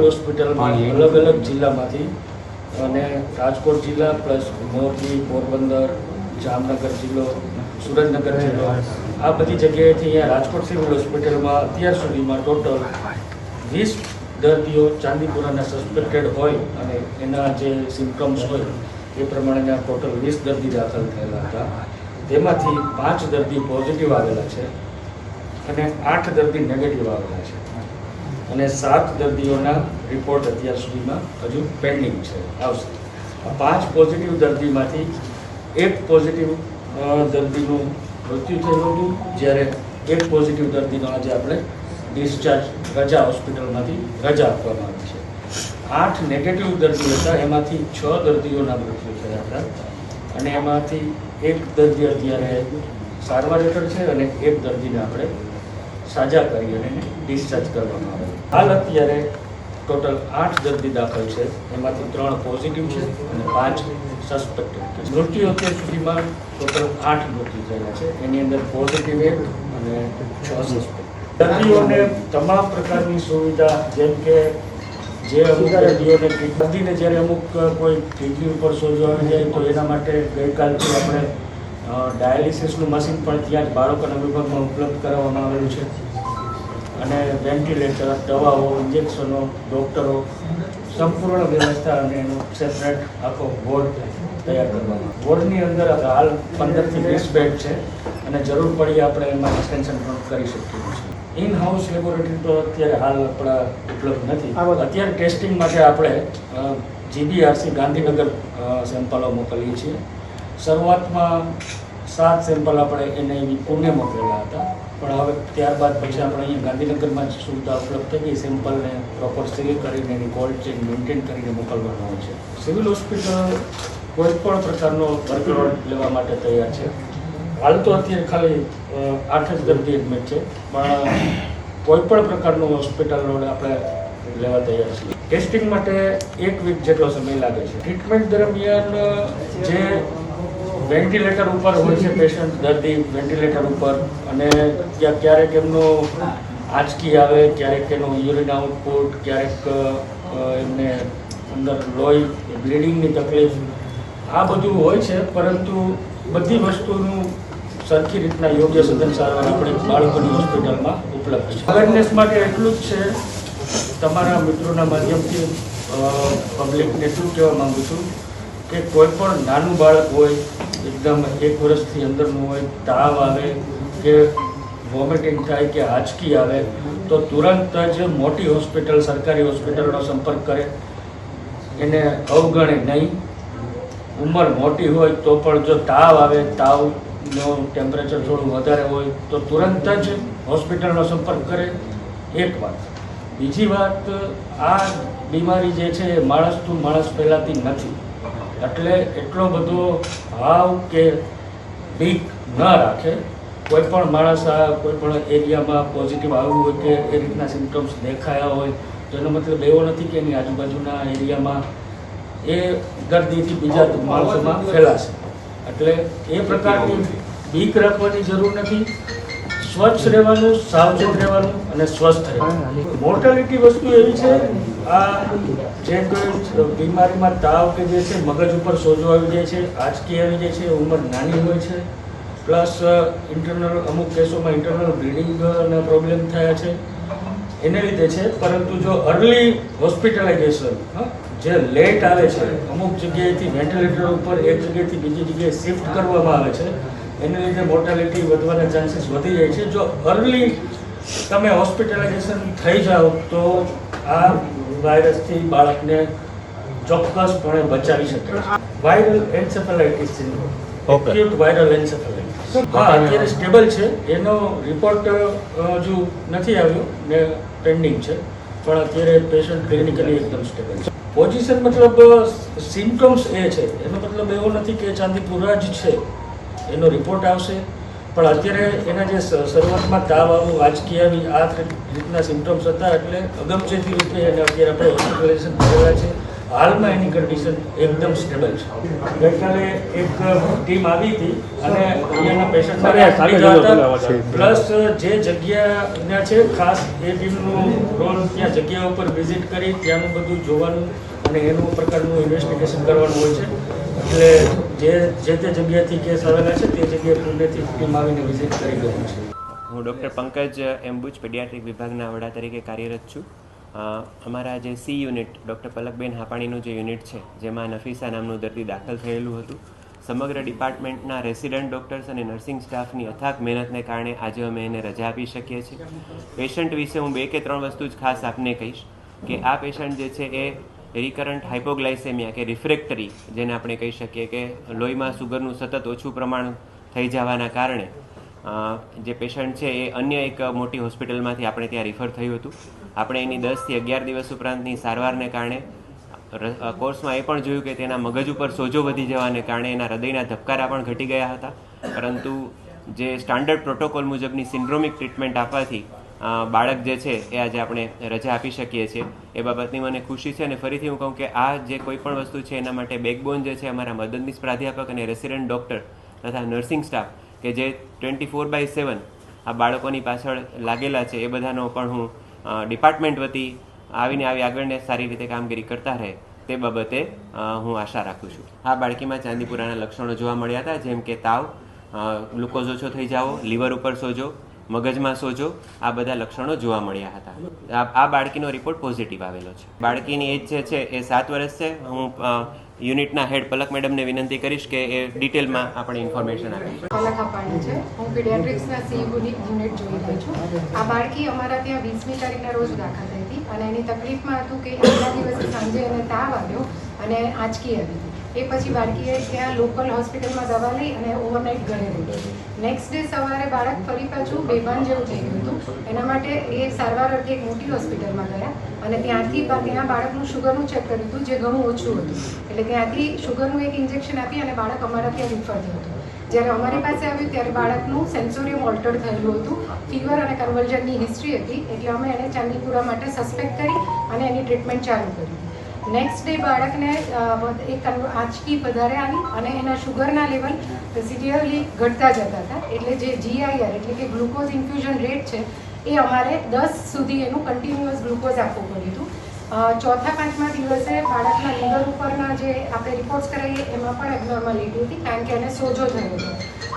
હોસ્પિટલમાં અલગ અલગ જિલ્લામાંથી અને રાજકોટ જિલ્લા પ્લસ મોરબી પોરબંદર જામનગર જિલ્લો સુરેન્દ્રનગર જિલ્લો આ બધી જગ્યાએથી અહીંયા રાજકોટ સિવિલ હોસ્પિટલમાં અત્યાર સુધીમાં ટોટલ વીસ દર્દીઓ ચાંદીપુરાના સસ્પેક્ટેડ હોય અને એના જે સિમ્ટમ્સ હોય એ પ્રમાણેના ટોટલ વીસ દર્દી દાખલ થયેલા હતા. તેમાંથી પાંચ દર્દી પોઝિટિવ આવેલા છે અને આઠ દર્દી નેગેટિવ આવેલા છે. અને સાત દર્દીઓના રિપોર્ટ અત્યાર સુધીમાં હજુ પેન્ડિંગ છે. આવશે. આ પાંચ પોઝિટિવ દર્દીમાંથી એક પોઝિટિવ દર્દીનું મૃત્યુ થયું હતું, જ્યારે એક પોઝિટિવ દર્દીનો આજે આપણે ડિસ્ચાર્જ રજા હોસ્પિટલમાંથી રજા આપવામાં આવી છે. આઠ નેગેટિવ દર્દી હતા. એમાંથી છ દર્દીઓના મૃત્યુ થયા હતા. અને એમાંથી એક દર્દી અત્યારે સારવાર હેઠળ છે અને એક દર્દીને આપણે સાજા કરી અને ડિસ્ચાર્જ કરવામાં આવે હાલ અત્યારે ટોટલ આઠ દર્દી દાખલ છે. એમાંથી ત્રણ પોઝિટિવ છે અને પાંચ સસ્પેક્ટેડ છે. મૃત્યુ અત્યાર સુધીમાં ટોટલ આઠ મૃત્યુ થયેલા છે. એની અંદર પોઝિટિવ એક અને છ સસ્પેક્ટ દર્દીઓને તમામ પ્રકારની સુવિધા, જેમ કે જે અમુક દર્દીઓને દર્દીને જ્યારે અમુક કોઈ કિડની ઉપર સોજો આવી જાય તો એના માટે ગઈકાલથી આપણે ડાયાલિસિસનું મશીન પણ ત્યાં જ બાળકોના વિભાગમાં ઉપલબ્ધ કરાવવામાં આવેલું છે. અને વેન્ટિલેટર, દવાઓ, ઇન્જેક્શનો, ડૉક્ટરો, સંપૂર્ણ વ્યવસ્થા અને એનો સેપરેટ આખો વોર્ડ તૈયાર કરવામાં વોર્ડની અંદર હાલ પંદરથી વીસ બેડ છે અને જરૂર પડી આપણે એમાં એક્સટેન્શન પણ કરી શકીએ છીએ. ઇન હાઉસ લેબોરેટરી તો અત્યારે હાલ આપણા ઉપલબ્ધ નથી. અત્યારે ટેસ્ટિંગ માટે આપણે જીબીઆરસી ગાંધીનગર સેમ્પલો મોકલીએ છીએ. શરૂઆતમાં સાત સેમ્પલ આપણે એને પુણે મોકલેલા હતા. પણ હવે ત્યારબાદ પછી આપણે અહીંયા ગાંધીનગરમાં જ સુવિધા ઉપલબ્ધ થઈ ગઈ. સેમ્પલને પ્રોપર સીલ કરીને એની કોલ્ડ ચેન મેન્ટેન કરીને મોકલવાનો હોય છે. સિવિલ હોસ્પિટલ કોઈ પણ પ્રકારનો વર્કલોડ લેવા માટે તૈયાર છે. હાલ તો અત્યારે ખાલી આઠ જ દર્દી એડમિટ છે. પણ કોઈ પણ પ્રકારનું હોસ્પિટલ રોડ આપણે લેવા તૈયાર છીએ. ટેસ્ટિંગ માટે એક વીક જેટલો સમય લાગે છે. ટ્રીટમેન્ટ દરમિયાન જે વેન્ટિલેટર ઉપર હોય છે પેશન્ટ દર્દી વેન્ટિલેટર ઉપર, અને ત્યાં ક્યારેક એમનો આંચકી આવે, ક્યારેક એનું યુરિન આઉટપુટ ક્યારેક એમને અંદર લોહી બ્લીડિંગની તકલીફ, આ બધું હોય છે, પરંતુ બધી વસ્તુનું સરખી રીતના યોગ્ય સઘન સારવાર આપણે બાળકોની હોસ્પિટલમાં ઉપલબ્ધ છે. અવેરનેસ માટે એટલું જ છે, તમારા મિત્રોના માધ્યમથી પબ્લિકને શું કહેવા માગું છું કે કોઈ પણ નાનું બાળક હોય, એકદમ એક વર્ષથી અંદરનું હોય, તાવ આવે કે વોમિટિંગ થાય કે આંચકી આવે, તો તુરંત જ મોટી હોસ્પિટલ, સરકારી હોસ્પિટલનો સંપર્ક કરે. એને અવગણે નહીં. ઉંમર મોટી હોય તો પણ જો તાવ આવે તાવનો ટેમ્પરેચર થોડું વધારે હોય તો તુરંત જ હોસ્પિટલનો સંપર્ક કરે. એક વાત. બીજી વાત આ બીમારી જે છે એ માણસ ટુ માણસ ફેલાતી નથી. એટલે એટલો બધો ભાવ કે બીક ન રાખે. કોઈ પણ માણસ આ કોઈ પણ એરિયામાં પોઝિટિવ આવ્યું હોય કે એ રીતના સિમ્ટમ્સ દેખાયા હોય તો એનો મતલબ એવો નથી કે એની આજુબાજુના એરિયામાં એ દર્દીથી બીજા માણસોમાં ફેલાશે. એટલે એ પ્રકારની બીક રાખવાની જરૂર નથી. સ્વચ્છ રહેવાનું સાવચેત રહેવાનું અને સ્વસ્થ રહેવાનું. મોર્ટાલિટી વસ્તુ એવી છે આ જે કોઈ બીમારીમાં તાવ કે જે છે મગજ ઉપર સોજો આવી જાય છે આંચકી આવી જાય છે ઉંમર નાની હોય છે. પ્લસ ઇન્ટરનલ અમુક કેસોમાં ઇન્ટરનલ બ્લીડિંગના પ્રોબ્લેમ થયા છે. એને લીધે છે પરંતુ જો અર્લી હોસ્પિટલાઇઝેશન જે લેટ આવે છે અમુક જગ્યાએથી વેન્ટિલેટર ઉપર એક જગ્યાએથી બીજી જગ્યાએ શિફ્ટ કરવામાં આવે છે એને લીધે મોર્ટાલિટી વધવાના ચાન્સીસ વધી જાય છે. જો અર્લી તમે હોસ્પિટલાઇઝેશન થઈ જાઓ તો આ વાયરસથી બાળકને ચોક્કસપણે બચાવી શકે છે. Viral encephalitis syndrome. Acute viral encephalitis હા અત્યારે સ્ટેબલ છે. એનો રિપોર્ટ હજુ નથી આવ્યો ને પેન્ડિંગ છે. પણ અત્યારે પેશન્ટ ક્લિનિકલી એકદમ સ્ટેબલ છે. પોઝિશન મતલબ સિમ્ટમ્સ એ છે. એનો મતલબ એવો નથી કે ચાંદીપુરા જ છે. એનો રિપોર્ટ આવશે. પણ અત્યારે એના જે શરૂઆતમાં તાવ આવું વાંચકી આવી આ રીતના સિમ્ટમ્સ હતા એટલે અગમચેતી રૂપે એને અત્યારે આપણે હોસ્પિટલાઇઝેશન કરેલા છે. હાલમાં એની કન્ડિશન એકદમ સ્ટેબલ છે. ગઈકાલે એક ટીમ આવી હતી અને અહીંયાના પેશન્ટ પ્લસ જે જગ્યા છે ખાસ એ ટીમનું રોલ ત્યાં જગ્યા ઉપર વિઝિટ કરી ત્યાંનું બધું જોવાનું અને એનું પ્રકારનું ઇન્વેસ્ટિગેશન કરવાનું હોય છે. એટલે જે જે તે જગ્યાથી કેસ આવેલા છે તે જગ્યાએ પુણેથી ટીમ આવીને વિઝિટ કરી ગયું છે. હું ડૉક્ટર પંકજ એમ્બુજ પેડિયાટ્રિક વિભાગના વડા તરીકે કાર્યરત છું. અમારા જે સી યુનિટ ડૉક્ટર પલકબેન હાપાણીનું જે યુનિટ છે, જેમાં નફીસા નામનું દર્દી દાખલ થયેલું હતું, સમગ્ર ડિપાર્ટમેન્ટના રેસિડન્ટ ડૉક્ટર્સ અને નર્સિંગ સ્ટાફની અથાગ મહેનતને કારણે આજે અમે એને રજા આપી શકીએ છીએ. પેશન્ટ વિશે હું બે કે ત્રણ વસ્તુ જ ખાસ આપને કહીશ, કે આ પેશન્ટ જે છે એ રિકરન્ટ હાઇપોગ્લાઇસેમિયા કે રિફ્રેક્ટરી, જેને આપણે કહી શકીએ કે લોહીમાં સુગરનું સતત ઓછું પ્રમાણ થઈ જવાના કારણે જે પેશન્ટ છે એ અન્ય એક મોટી હોસ્પિટલમાંથી આપણે ત્યાં રિફર થયું હતું. આપણે એની દસથી અગિયાર દિવસ ઉપરાંતની સારવારને કારણે કોર્સમાં એ પણ જોયું કે તેના મગજ ઉપર સોજો વધી જવાને કારણે એના હૃદયના ધબકારા પણ ઘટી ગયા હતા. પરંતુ જે સ્ટાન્ડર્ડ પ્રોટોકોલ મુજબની સિન્ડ્રોમિક ટ્રીટમેન્ટ આપવાથી બાળક જે છે એ આજે આપણે રજા આપી શકીએ છીએ. એ બાબતની મને ખુશી છે અને ફરીથી હું કહું કે આ જે કોઈ પણ વસ્તુ છે એના માટે બેકબોન જે છે, અમારા મદદનીશ પ્રાધ્યાપક અને રેસિડેન્ટ ડૉક્ટર તથા નર્સિંગ સ્ટાફ કે જે ટ્વેન્ટી ફોર બાય સેવન આ બાળકોની પાછળ લાગેલા છે, એ બધાનો પણ હું ડિપાર્ટમેન્ટ વતી આવીને આવી આગળને સારી રીતે કામગીરી કરતા રહે તે બાબતે હું આશા રાખું છું. આ બાળકીમાં ચાંદીપુરાના લક્ષણો જોવા મળ્યા હતા, જેમ કે તાવ ગ્લુકોઝ ઓછો થઈ જાવો, લીવર ઉપર સોજો મગજમાં સોજો, આ બધા લક્ષણો જોવા મળ્યા હતા. આ બાળકીનો રિપોર્ટ પોઝિટિવ આવેલો છે. બાળકીની એજ જે છે, એ સાત વર્ષ છે. હું યુનિટના હેડ પલક મેડમને વિનંતી કરીશ કે એ ડિટેલમાં આપણે ઇન્ફોર્મેશન આપે પલક અપાણી છે. હું પીડિયાટ્રિક્સના સી યુનિટ જોઈ રહી છું. આ બાળકી અમારા ત્યાં વીસમી તારીખના રોજ દાખલ થઈ હતી અને એની તકલીફમાં હતું કે આગલા દિવસે સાંજે એને તાવ આવ્યો અને આંચકી આવી હતી. એ પછી બાળકીએ ત્યાં લોકલ હોસ્પિટલમાં દવા લઈ અને ઓવરનાઇટ ઘરે રહી નેક્સ્ટ ડે સવારે બાળક ફરી પાછું બેભાન જેવું થઈ ગયું હતું. એના માટે એ સારવાર અર્થે એક મોટી હોસ્પિટલમાં ગયા અને ત્યાંથી ત્યાં બાળકનું શુગરનું ચેક કર્યું હતું, જે ઘણું ઓછું હતું. એટલે ત્યાંથી શુગરનું એક ઇન્જેક્શન આપી અને બાળક અમારા ત્યાં રિફર થયું હતું. જ્યારે અમારી પાસે આવ્યું ત્યારે બાળકનું સેન્સોરિયમ ઓલ્ટર થયેલું હતું. ફીવર અને કન્વર્જનની હિસ્ટ્રી હતી. એટલે અમે એને ચાંદીપુરા માટે સસ્પેક્ટ કરી અને એની ટ્રીટમેન્ટ ચાલુ કરી નેક્સ્ટ ડે બાળકને એક આંચકી વધારે આવી અને એના શુગરના લેવલ સિવિયરલી ઘટતા જતા હતા. એટલે જે જીઆઈઆર એટલે કે ગ્લુકોઝ ઇન્ફ્યુઝન રેટ છે, એ અમારે દસ સુધી એનું કન્ટિન્યુઅસ ગ્લુકોઝ આપવું પડ્યું હતું. ચોથા પાંચમા દિવસે બાળકના લીવર ઉપરના જે આપણે રિપોર્ટ્સ કરાવીએ એમાં પણ એબનોર્માલિટી હતી, કારણ કે એને સોજો થયો હતો.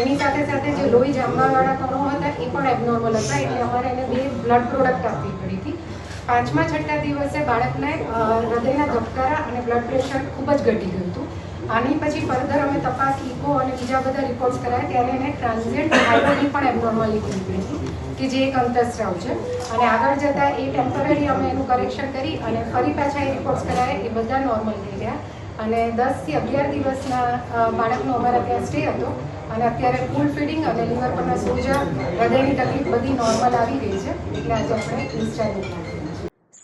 એની સાથે સાથે જે લોહી જામવાવાળા કણો હતા, એ પણ એબનોર્મલ હતા, એટલે અમારે એને બે બ્લડ પ્રોડક્ટ આપવી પડી પાંચમા છઠ્ઠા દિવસે બાળકને હૃદયના ધબકારા અને બ્લડ પ્રેશર ખૂબ જ ઘટી ગયું હતું. આની પછી ફર્ધર અમે તપાસ ઇકો અને બીજા બધા રિપોર્ટ્સ કરાયા ત્યારે એને ટ્રાન્ઝિયન્ટ થાઇરોઇડની પણ એબનોર્માલિટી નીકળી કે જે એક અંતસ્ત્રાવ છે. અને આગળ જતાં એ ટેમ્પરરી અમે એનું કરેક્શન કરી અને ફરી પાછા એ રિપોર્ટ્સ કરાયા, એ બધા નોર્મલ થઈ ગયા. અને દસથી અગિયાર દિવસના બાળકનો અમારા ત્યાં સ્ટે હતો. અને અત્યારે ફૂલ ફીડિંગ અને લીવર પરના સોજા, હૃદયની તકલીફ બધી નોર્મલ આવી ગઈ છે. એટલે આજે આપણે ડિસ્ચાર્જ